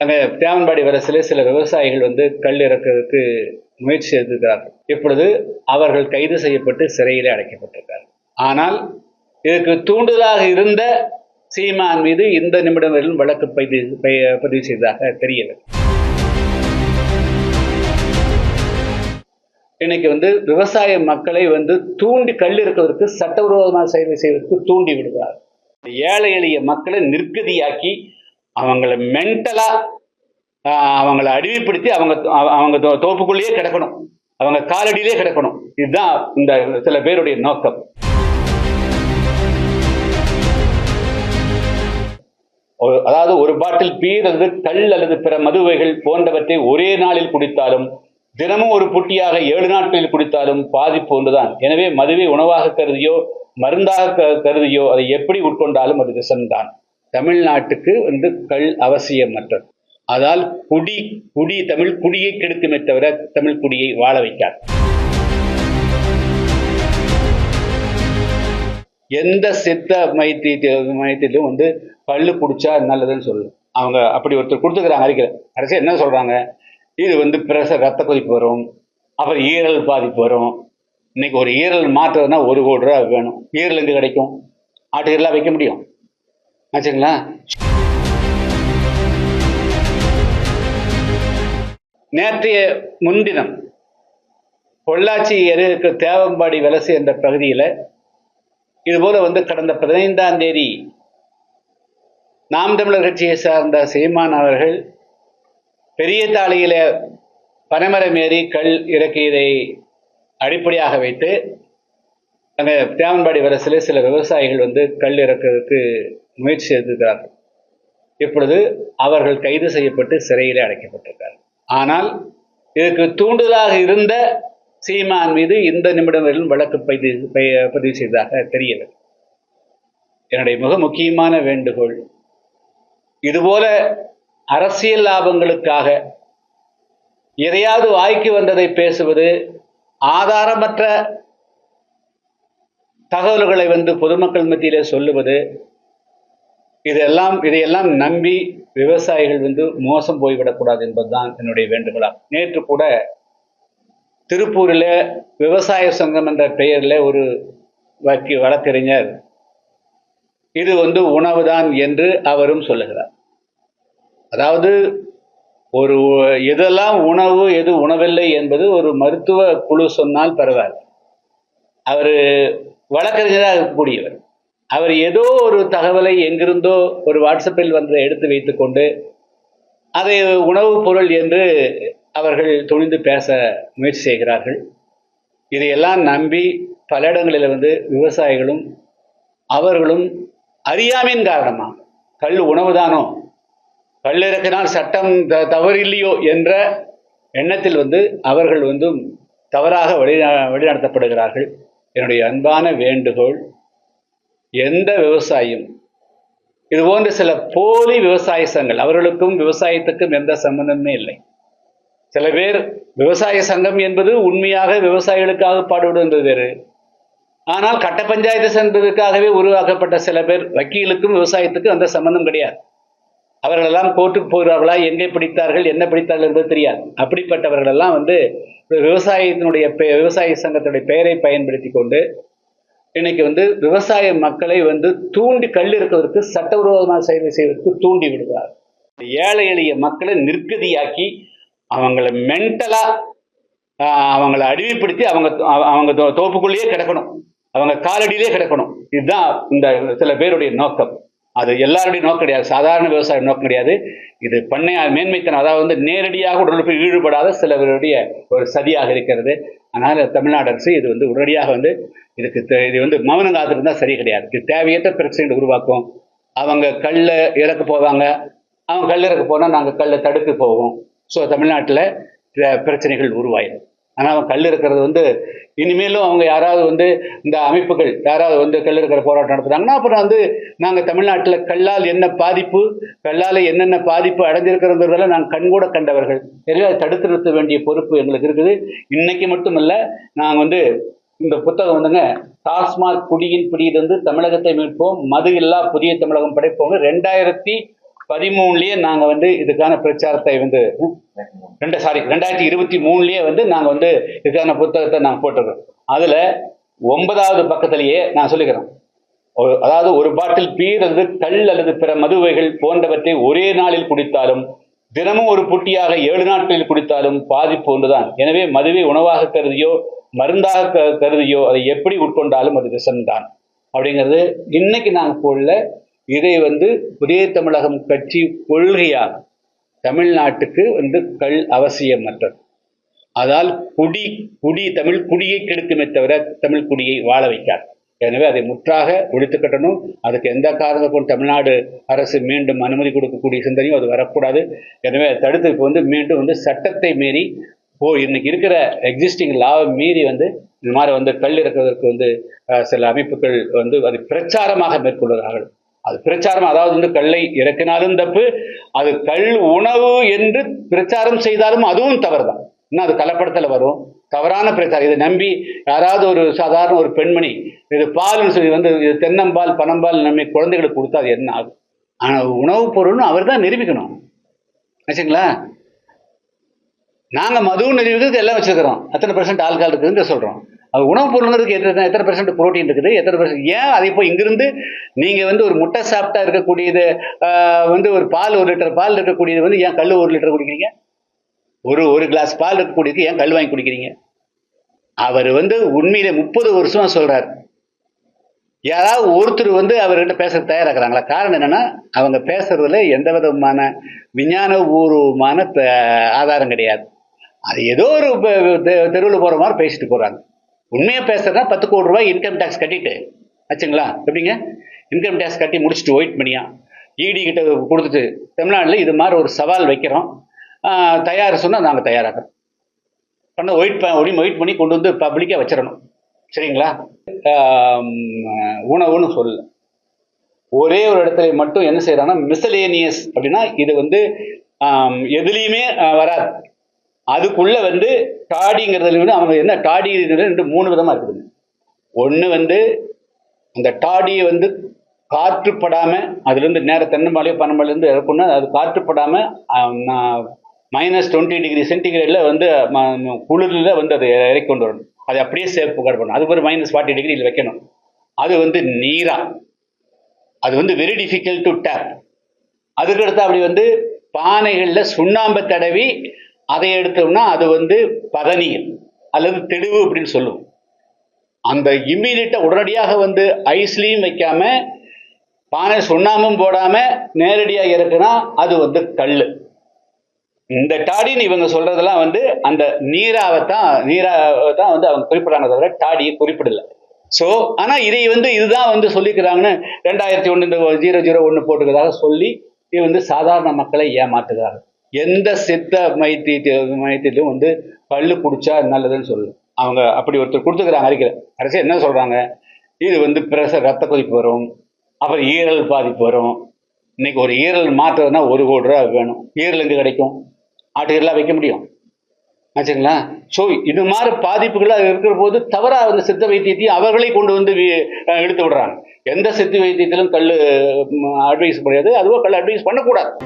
அங்கே தேவன்பாடி வரசிலே சில விவசாயிகள் வந்து கல் இறக்கிறதுக்கு முயற்சி எடுத்திருக்கிறார்கள். இப்பொழுது அவர்கள் கைது செய்யப்பட்டு சிறையிலே அடைக்கப்பட்டிருக்கிறார்கள். ஆனால் இதற்கு தூண்டுதலாக இருந்த சீமான் மீது இந்த நிமிடம் வரையிலும் வழக்கு பதிவு பதிவு செய்ததாக தெரியவில்லை. இன்னைக்கு வந்து விவசாய மக்களை வந்து தூண்டி கல் இருக்கிறதுக்கு சட்டவிரோதமாக செயலை செய்வதற்கு தூண்டி விடுகிறார் ஏழை எளிய மக்களை நிற்கதியாக்கி அவங்கள மென்டலா அவங்கள அடிமைப்படுத்தி அவங்க அவங்க தோப்புக்குள்ளேயே கிடக்கணும். அவங்க காலடியிலே கிடக்கணும். இதுதான் இந்த சில பேருடைய நோக்கம். ஒரு- அதாவது ஒரு பாட்டில் பீர் அல்லது கல் அல்லது பிற மதுவைகள் போன்றவற்றை ஒரே நாளில் குடித்தாலும் தினமும் ஒரு புட்டியாக ஏழு நாட்களில் குடித்தாலும் பாதிப்பு ஒன்றுதான். எனவே மதுவை உணவாக கருதியோ மருந்தாக க- கருதியோ அதை எப்படி உட்கொண்டாலும் அது விஷம்தான். தமிழ்நாட்டுக்கு வந்து கல் அவசியமற்றது. அதால் குடி குடி தமிழ் குடியை கெடுக்குமே தவிர தமிழ் குடியை வாழ வைக்காது. எந்த சித்த மைத்தி மையத்திலும் வந்து கல்லு குடிச்சா நல்லதுன்னு சொல்லு அவங்க அப்படி ஒருத்தர் கொடுத்துக்கிறாங்க அறிக்கை கடைசி என்ன சொல்றாங்க? இது வந்து பிரச ரத்த கொதிப்பு வரும். அப்புறம் ஈரல் பாதிப்பு வரும். இன்னைக்கு ஒரு ஈரல் மாற்றுறதுனா ஒரு கோடி ரூபா வேணும். ஈரல் எங்கே கிடைக்கும்? ஆட்டுக்கெல்லாம் வைக்க முடியும். ஆச்சுங்களா? நேற்றைய முன்தினம் பொள்ளாச்சி எருக்கு தேவம்பாடி வலசு என்ற பகுதியில் இதுபோல் வந்து கடந்த பதினைந்தாம் தேதி நாம் தமிழர் கட்சியை சார்ந்த சீமான் அவர்கள் பெரிய தாளியில் பனைமரம் ஏறி கல் இறக்கியதை அடிப்படையாக வைத்து அங்கே தேவன்பாடி வரசிலே சில விவசாயிகள் வந்து கல் இறக்கிறதுக்கு முயற்சி எடுத்திருக்கிறார்கள். இப்பொழுது அவர்கள் கைது செய்யப்பட்டு சிறையிலே அடைக்கப்பட்டிருக்கிறார்கள். ஆனால் இதற்கு தூண்டுதலாக இருந்த சீமான் மீது இந்த நிமிடம் வரையிலும் வழக்கு பதிவு பதிவு செய்ததாக தெரியவில்லை. என்னுடைய மிக முக்கியமான வேண்டுகோள் இதுபோல அரசியல் லாபங்களுக்காக எதையாவது வாய்க்கு வந்ததை பேசுவது ஆதாரமற்ற தகவல்களை வந்து பொதுமக்கள் மத்தியிலே சொல்லுவது இதெல்லாம் இதையெல்லாம் நம்பி விவசாயிகள் வந்து மோசம் போய்விடக்கூடாது என்பதுதான் என்னுடைய வேண்டுகோளாகும் நேற்று கூட திருப்பூரில் விவசாய சங்கம் என்ற பெயரில் ஒரு வக்கி வழக்கறிஞர் இது வந்து உணவுதான் என்று அவரும் சொல்லுகிறார். அதாவது ஒரு எதெல்லாம் உணவு எது உணவில்லை என்பது ஒரு மருத்துவ குழு சொன்னால் பரவாயில்ல. அவர் வழக்கறிஞராக இருக்கக்கூடியவர். அவர் ஏதோ ஒரு தகவலை எங்கிருந்தோ ஒரு வாட்ஸ்அப்பில் வந்து எடுத்து வைத்துக்கொண்டு அதை உணவுப் பொருள் என்று அவர்கள் துணிந்து பேச முயற்சி செய்கிறார்கள். இதையெல்லாம் நம்பி பல இடங்களில் வந்து விவசாயிகளும் அவர்களும் அறியாமையின் காரணமாக கல் உணவுதானோ கல் இறக்கினால் சட்டம் த தவறில்லையோ? என்ற எண்ணத்தில் வந்து அவர்கள் வந்து தவறாக வழி வழிநடத்தப்படுகிறார்கள். என்னுடைய அன்பான வேண்டுகோள் எந்த விவசாயியும் இது போன்ற சில போலி விவசாய சங்கங்கள் அவர்களுக்கும் விவசாயத்துக்கும் எந்த சம்பந்தமே இல்லை. சில பேர் விவசாய சங்கம் என்பது உண்மையாக விவசாயிகளுக்காக பாடுபடுவது வேறு. ஆனால் கட்ட பஞ்சாயத்து சென்றதுக்காகவே உருவாக்கப்பட்ட சில பேர் வக்கீலுக்கும் விவசாயத்துக்கும் அந்த சம்பந்தம் கிடையாது. அவர்களெல்லாம் கோர்ட்டுக்கு போகிறார்களா? எங்கே பிடித்தார்கள்? என்ன பிடித்தார்கள் என்பது தெரியாது. அப்படிப்பட்டவர்கள் எல்லாம் வந்து விவசாயத்தினுடைய பெ- விவசாய சங்கத்துடைய பெயரை பயன்படுத்தி கொண்டு இன்னைக்கு வந்து விவசாய மக்களை வந்து தூண்டி கல் இருக்கிறதுக்கு சட்டவிரோதமாக செயலை செய்வதற்கு தூண்டி விடுகிறார். ஏழை எளிய மக்களை நிற்கதியாக்கி அவங்கள மென்டலாக அவங்கள அடிமைப்படுத்தி அவங்க அவங்க தோ- தோப்புக்குள்ளேயே கிடக்கணும். அவங்க காலடியிலே கிடக்கணும். இதுதான் இந்த சில பேருடைய நோக்கம். அது எல்லாருடைய நோக்கம் கிடையாது. சாதாரண விவசாய நோக்கம் கிடையாது. இது பண்ணை மேன்மைத்தனம் அதாவது வந்து நேரடியாக உடலுக்கு ஈடுபடாத சிலவருடைய ஒரு சதியாக இருக்கிறது. அதனால் தமிழ்நாடு அரசு இது வந்து உடனடியாக வந்து இதுக்கு தே- இது வந்து மௌனம் காத்திருந்தால் சரி கிடையாது. இது தேவையற்ற பிரச்சனை உருவாக்கும். அவங்க கல்ல இறக்க போவாங்க. அவங்க கல் இறக்க போனால் நாங்கள் கல்லை தடுத்து போவோம். ஸோ தமிழ்நாட்டில் பிரச்சனைகள் உருவாயிடும் ஆனால் அவங்க கல் இருக்கிறது வந்து இனிமேலும் அவங்க யாராவது வந்து இந்த அமைப்புகள் யாராவது வந்து கல் இருக்கிற போராட்டம் நடத்துகிறாங்கன்னா அப்புறம் வந்து நாங்கள் தமிழ்நாட்டில் கல்லால் என்ன பாதிப்பு கல்லால் என்னென்ன பாதிப்பு அடைஞ்சிருக்கிறதெல்லாம் நாங்கள் கண்கூட கண்டவர்கள். எல்லாம் அதை தடுத்து நிறுத்த வேண்டிய பொறுப்பு எங்களுக்கு இருக்குது. இன்னைக்கு மட்டுமல்ல நாங்கள் வந்து இந்த புத்தகம் வந்துங்க டாஸ்மாக் குடியின் பிடியிலிருந்து தமிழகத்தை மீட்போம் மது இல்லா புதிய தமிழகம் படைப்போம் ரெண்டாயிரத்தி பதிமூணுலயே நாங்க வந்து இதுக்கான பிரச்சாரத்தை வந்து ரெண்டு சாரி ரெண்டாயிரத்தி இருபத்தி மூணுலயே வந்து நாங்க வந்து இதுக்கான புத்தகத்தை நாங்க போட்டிருக்கோம். அதுல ஒன்பதாவது பக்கத்திலேயே நான் சொல்லிக்கிறேன். ஒரு- அதாவது ஒரு பாட்டில் பீர் அல்லது கல் அல்லது பிற மதுவைகள் போன்றவற்றை ஒரே நாளில் குடித்தாலும் தினமும் ஒரு புட்டியாக ஏழு நாட்களில் குடித்தாலும் பாதிப்பு ஒன்றுதான் எனவே மதுவை உணவாக கருதியோ மருந்தாக க- கருதியோ அதை எப்படி உட்கொண்டாலும் அது விஷம்தான். அப்படிங்கிறது இன்னைக்கு நாங்கள் போடல. இதை வந்து புதிய தமிழகம் கட்சி கொள்கையாக தமிழ்நாட்டுக்கு வந்து கல் அவசியமற்றது. அதால் குடி குடி தமிழ் குடியை கெடுக்குமே தவிர தமிழ் குடியை வாழ வைக்காது. எனவே அதை முற்றாக ஒழித்து கட்டணும். அதுக்கு எந்த காரணத்துக்கும் தமிழ்நாடு அரசு மீண்டும் அனுமதி கொடுக்கக்கூடிய சிந்தனையும் அது வரக்கூடாது. எனவே அதை தடுத்து இப்போ வந்து மீண்டும் வந்து சட்டத்தை மீறி போ இன்னைக்கு இருக்கிற எக்ஸிஸ்டிங் லாவை மீறி வந்து இந்த மாதிரி வந்து கல் இறக்குவதற்கு வந்து சில அமைப்புகள் வந்து அதை பிரச்சாரமாக மேற்கொள்கிறார்கள் அது பிரச்சாரம் அதாவது வந்து கல்லை இறக்கினாலும் தப்பு அது கல் உணவு என்று பிரச்சாரம் செய்தாலும் அதுவும் தவறுதான். இன்னும் அது கலப்படத்தில் வரும். தவறான பிரச்சாரம். இதை நம்பி யாராவது ஒரு சாதாரண ஒரு பெண்மணி இது பால்னு சொல்லி வந்து இது தென்னம்பால் பனம்பால் நம்பி குழந்தைகளுக்கு கொடுத்தா அது என்ன ஆகும்? ஆனால் உணவுப் பொருள்னு அவர் தான் நிரூபிக்கணும். வச்சுங்களா நாங்கள் மது நிரூபிக்கிறது எல்லாம் வச்சுருக்கிறோம். அத்தனை பர்சன்ட் ஆல்கால் இருக்குதுன்னு சொல்கிறோம் அது உணவுப் பொருளுங்கிறதுக்கு எத்தனை எத்தனை பெர்சன்ட் ப்ரோட்டீன் இருக்குது? எத்தனை பெர்சன்ட் ஏன் அதை இப்போ இங்கிருந்து நீங்கள் வந்து ஒரு முட்டை சாப்பிட்டா இருக்கக்கூடியது வந்து ஒரு பால் ஒரு லிட்டர் பால் இருக்கக்கூடியது வந்து ஏன் கல் ஒரு லிட்டர் குடிக்கிறீங்க? ஒரு ஒரு கிளாஸ் பால் இருக்கக்கூடியது ஏன் கல் வாங்கி குடிக்கிறீங்க? அவர் வந்து உண்மையில முப்பது வருஷமா சொல்றாரு. யாராவது ஒருத்தர் வந்து அவர்கிட்ட பேச தயாராகிறாங்களா? காரணம் என்னன்னா அவங்க பேசுறதுல எந்த விதமான விஞ்ஞான பூர்வமான ஆதாரம் கிடையாது. அது ஏதோ ஒரு தெருவில் போற மாதிரி பேசிட்டு போறாங்க. உண்மையா பேசுறதா பத்து கோடி ரூபாய் இன்கம் டேக்ஸ் கட்டிட்டு ஆச்சுங்களா? எப்படிங்க? இன்கம் டேக்ஸ் கட்டி முடிச்சுட்டு வெயிட் பண்ணியா? இடி கிட்ட கொடுத்துட்டு தமிழ்நாட்டில் இது மாதிரி ஒரு சவால் வைக்கிறோம். தயார் சொன்னால் நாங்கள் தயாராகிறோம். பண்ண வெயிட் பண்ணி வெயிட் பண்ணி கொண்டு வந்து பப்ளிக்காக வச்சிடணும். சரிங்களா? உணவுன்னு சொல்லல. ஒரே ஒரு இடத்துல மட்டும் என்ன செய்யறாங்கன்னா மிசலேனியஸ் அப்படின்னா இது வந்து எதுலேயுமே வராது. அதுக்குள்ள வந்து டாடிங்கிறதுல வந்து அவங்க என்ன டாடி ரெண்டு மூணு விதமா இருக்குதுங்க ஒன்று வந்து அந்த டாடியை வந்து காற்றுப்படாம அதுலேருந்து நேர தென்னம்பாளையோ பனம்பாளையம் இறக்கணும்னா அது காற்றுப்படாம மைனஸ் டுவெண்ட்டி டிகிரி சென்டிகிரேட்ல வந்து ம- குளிர்ல வந்து அதை இறக்கி கொண்டு வரணும். அதை அப்படியே சேஃப் பண்ணணும். அது ஒரு மைனஸ் ஃபார்ட்டி டிகிரியில் வைக்கணும். அது வந்து நீரா. அது வந்து வெரி டிஃபிகல்ட் டு டேப் அதுக்கடுத்து அப்படி வந்து பானைகளில் சுண்ணாம்பை தடவி அதை எடுத்தோம்னா அது வந்து பதநீர் அல்லது தெளிவு அப்படின்னு சொல்லுவோம். அந்த இம்மீடியட்டா உடனடியாக வந்து ஐஸ்லையும் வைக்காம பானை சுண்ணாமும் போடாம நேரடியாக இருக்குன்னா அது வந்து கல் இந்த டாடின்னு இவங்க சொல்றதெல்லாம் வந்து அந்த நீராவை தான் நீராவை தான் வந்து அவங்க குறிப்பிடுறாங்க தவிர டாடியை குறிப்பிடல. ஸோ ஆனால் இதை வந்து இதுதான் வந்து சொல்லிக்கிறாங்கன்னு ரெண்டாயிரத்தி ஒன்று இந்த ஜீரோ ஜீரோ ஒன்று போட்டுக்கிறதாக சொல்லி இது வந்து சாதாரண மக்களை ஏமாத்துகிறார்கள். எந்த சித்த மைத்தி மைத்தியிலும் வந்து கல் குடிச்சா நல்லதுன்னு சொல்லு. அவங்க அப்படி ஒருத்தர் கொடுத்துக்கிறாங்க அறிக்கையில் கடைசி என்ன சொல்கிறாங்க இது வந்து பிரஷர் ரத்த கொதிப்பு வரும். அப்புறம் ஈரல் பாதிப்பு வரும். இன்னைக்கு ஒரு ஈரல் மாற்றுறதுனா ஒரு கோடி ரூபா வேணும். ஈரல் எங்கே கிடைக்கும்? ஆட்டு ஈரலாக வைக்க முடியும். ஆச்சுங்களா? ஸோ இது மாதிரி பாதிப்புகளாக இருக்கிற போது தவறாக அந்த சித்த வைத்தியத்தையும் அவர்களே கொண்டு வந்து வி- விடுறாங்க. எந்த சித்த வைத்தியத்திலும் கல் அட்வைஸ் முடியாது அதுவோ கல் அட்வைஸ் பண்ணக்கூடாது.